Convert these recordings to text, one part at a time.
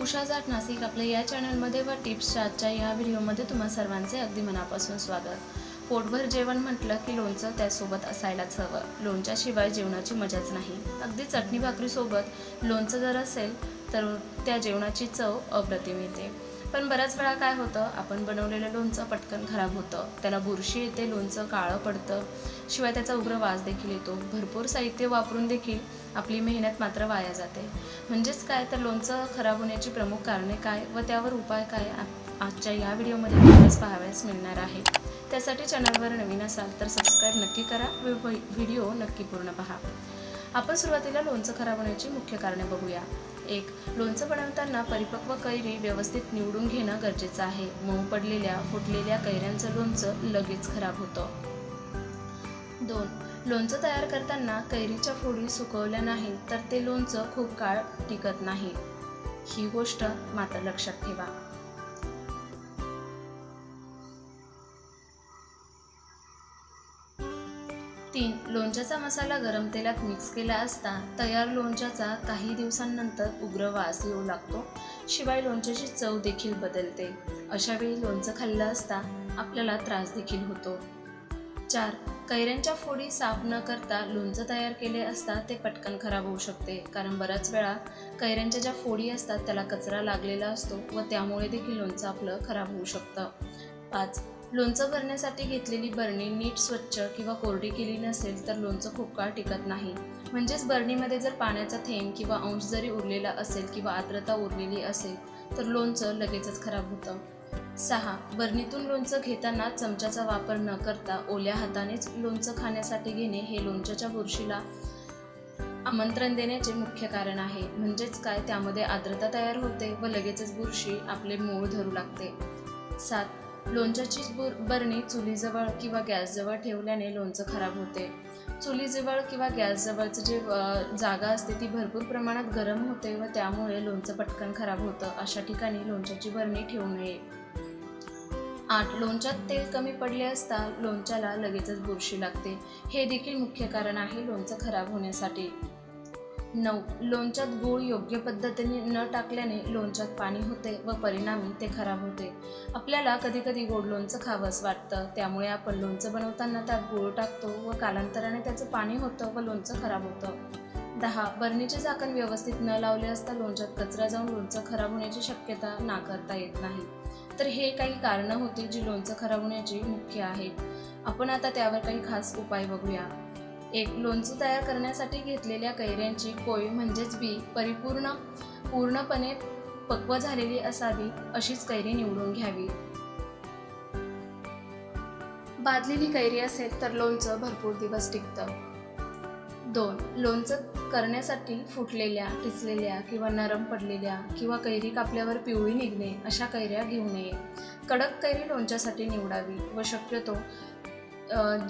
उषा जाट नाशिक आपल्या या चॅनलमध्ये व टिप्सच्या आजच्या या व्हिडिओमध्ये तुम्हा सर्वांचे अगदी मनापासून स्वागत. पोटभर जेवण म्हटलं की लोणचं त्यासोबत असायलाच हवं. लोणच्याशिवाय जेवणाची मजाच नाही. अगदी चटणी भाकरीसोबत लोणचं जर असेल तर त्या जेवणाची चव अप्रतिम येते. पण बऱ्याच वेळा काय होतं आपण बनवलेलं लोणचं पटकन खराब होतं. त्याला बुरशी येते लोणचं काळं पडतं. शिवाय त्याचा उग्र वास देखील येतो. भरपूर साहित्य वापरून देखील आपली मेहनत मात्र वाया जाते. म्हणजेच काय? तर लोणचं खराब होण्याची प्रमुख कारणे काय व त्यावर उपाय काय? आजच्या या व्हिडिओमध्ये आपल्यास पाहावयास मिळणार आहे. त्यासाठी चॅनलवर नवीन असाल तर सबस्क्राईब नक्की करा. व्हिडिओ नक्की पूर्ण पहा. आपण सुरुवातीला लोणचं खराब होण्याची मुख्य कारणे बघूया. एक लोणचं बनवताना परिपक्व कैरी व्यवस्थित निवडून घेणं गरजेचं आहे. मऊ पडलेल्या फुटलेल्या कैऱ्यांचं लोणचं लगेच खराब होतं. दोन लोणचं तयार करताना कैरीच्या फोडी सुकवल्या नाही तर ते लोणचं खूप काळ टिकत नाही. ही गोष्ट मात्र लक्षात ठेवा. तीन लोणच्याचा मसाला गरम तेलात मिक्स केला असता तयार लोणच्याचा काही दिवसांनंतर उग्र वास येऊ लागतो. शिवाय लोणच्याची चव देखील बदलते. अशावेळी लोणचं खाल्लं असता आपल्याला त्रास देखील होतो. चार कैऱ्यांच्या फोडी साफ न करता लोणचं तयार केले असता ते पटकन खराब होऊ शकते. कारण बऱ्याच वेळा कैऱ्यांच्या ज्या फोडी असतात त्याला कचरा लागलेला असतो व त्यामुळे देखील लोणचं आपलं खराब होऊ शकतं. पाच लोणचं भरण्यासाठी घेतलेली बरणी नीट स्वच्छ किंवा कोरडी केली नसेल तर लोणचं खूप काळ टिकत नाही. म्हणजेच बरणीमध्ये जर पाण्याचा थेंब किंवा अंश जरी उरलेला असेल किंवा आर्द्रता उरलेली असेल तर लोणचं लगेचच खराब होतं. सहा. बरणीतून लोणचं घेताना चमच्याचा वापर न करता ओल्या हातानेच लोणचं खाण्यासाठी घेणे हे लोणच्याच्या बुरशीला आमंत्रण देण्याचे मुख्य कारण आहे. म्हणजेच काय? त्यामध्ये आर्द्रता तयार होते व लगेचच बुरशी आपले मूळ धरू लागते. सात. लोणच्याची बुर बरणी चुलीजवळ किंवा गॅसजवळ ठेवल्याने लोणचं खराब होते. चुलीजवळ किंवा गॅसजवळचं जे जागा असते ती भरपूर प्रमाणात गरम होते व त्यामुळे लोणचं पटकन खराब होतं. अशा ठिकाणी लोणच्याची बरणी ठेवू नये. आठ लोणच्यात तेल कमी पडले असता लोणच्याला लगेचच बुरशी लागते. हे देखील मुख्य कारण आहे लोणचं खराब होण्यासाठी. नऊ. लोणच्यात गूळ योग्य पद्धतीने न टाकल्याने लोणच्यात पाणी होते व परिणामी ते खराब होते. आपल्याला कधीकधी गोड लोणचं खावंच वाटतं. त्यामुळे आपण लोणचं बनवताना त्यात गूळ टाकतो व कालांतराने त्याचं पाणी होतं व लोणचं खराब होतं. दहा. बरणीचे झाकण व्यवस्थित न लावले असता लोणच्यात कचरा जाऊन लोणचं खराब होण्याची शक्यता नाकारता येत नाही. तर हे काही कारणं होती जी लोणचं खराब होण्याची मुख्य आहेत. आपण आता त्यावर काही खास उपाय बघूया. एक लोणचं तयार करण्यासाठी घेतलेल्या कैऱ्यांची कोय म्हणजेच बी परिपूर्ण पूर्णपणे पक्व झालेली असावी अशीच कैरी निवडून घ्यावी. बादलेली कैरी असेल तर लोणचं भरपूर दिवस टिकतं. दोन लोणचं करण्यासाठी फुटलेल्या टिचलेल्या किंवा नरम पडलेल्या किंवा कैरी कापल्यावर पिवळी निघणे अशा कैऱ्या घेऊ नये. कडक कैरी लोणच्यासाठी निवडावी व शक्यतो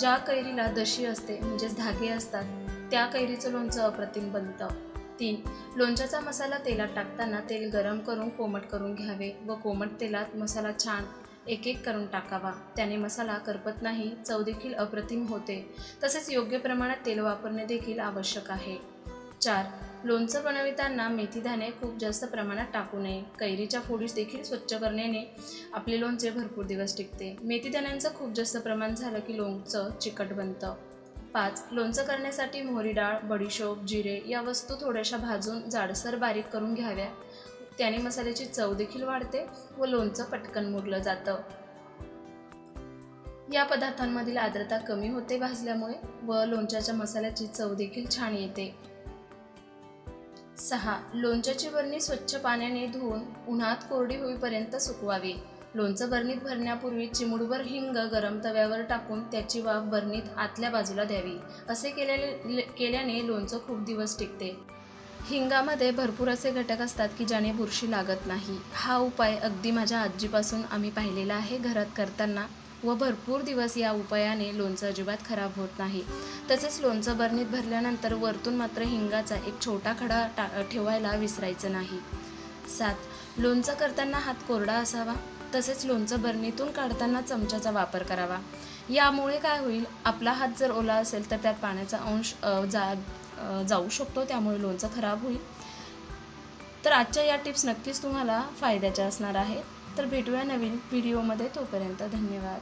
ज्या कैरीला दशी असते म्हणजेच धागे असतात त्या कैरीचं लोणचं अप्रतिम बनतं. तीन लोणच्याचा मसाला तेलात टाकताना तेल गरम करून कोमट करून घ्यावे व कोमट तेलात मसाला छान एक एक करून टाकावा. त्याने मसाला करपत नाही चव देखील अप्रतिम होते. तसेच योग्य प्रमाणात तेल वापरणे देखील आवश्यक आहे. चार लोणचं बनविताना मेथीदाणे खूप जास्त प्रमाणात टाकू नये. कैरीच्या फोडीस देखील स्वच्छ करण्याने आपले लोणचे भरपूर दिवस टिकते. मेथीदाण्यांचं खूप जास्त प्रमाण झालं की लोणचं चिकट बनतं. पाच लोणचं करण्यासाठी मोहरी डाळ बडीशोप जिरे या वस्तू थोड्याशा भाजून जाडसर बारीक करून घ्याव्या. त्याने मसाल्याची चव देखील वाढते व लोणचं पटकन मुरलं जातं. या पदार्थांमधील आर्द्रता कमी होते भाजल्यामुळे व लोणच्याच्या मसाल्याची चव देखील छान येते. सहा. लोणच्याची बरणी स्वच्छ पाण्याने धुवून उन्हात कोरडी होईपर्यंत सुकवावी. लोणचं बरणीत भरण्यापूर्वी चिमुडभर हिंग गरम तव्यावर टाकून त्याची वाफ बरणीत आतल्या बाजूला द्यावी. असे केल्याने केल्याने लोणचं खूप दिवस टिकते. हिंगामध्ये भरपूर असे घटक असतात की ज्याने बुरशी लागत नाही. हा उपाय अगदी माझ्या आजीपासून आम्ही पाहिलेला आहे. घरात करताना व भरपूर दिवस या उपायाने लोणचं अजिबात खराब होत नाही. तसेच लोणचं बरणीत भरल्यानंतर वरतून मात्र हिंगाचा एक छोटा खडा टा ठेवायला विसरायचं नाही. सात लोणचं करताना हात कोरडा असावा. तसेच लोणचं बरणीतून काढताना चमच्याचा वापर करावा. यामुळे काय होईल? आपला हात जर ओला असेल तर त्यात पाण्याचा अंश जा जाऊ शकतो. त्यामुळे लोणचं खराब होईल. तर आजच्या या टिप्स नक्कीच तुम्हाला फायद्याच्या असणार आहेत तर भेटूया नवीन व्हिडिओमध्ये तोपर्यंत धन्यवाद.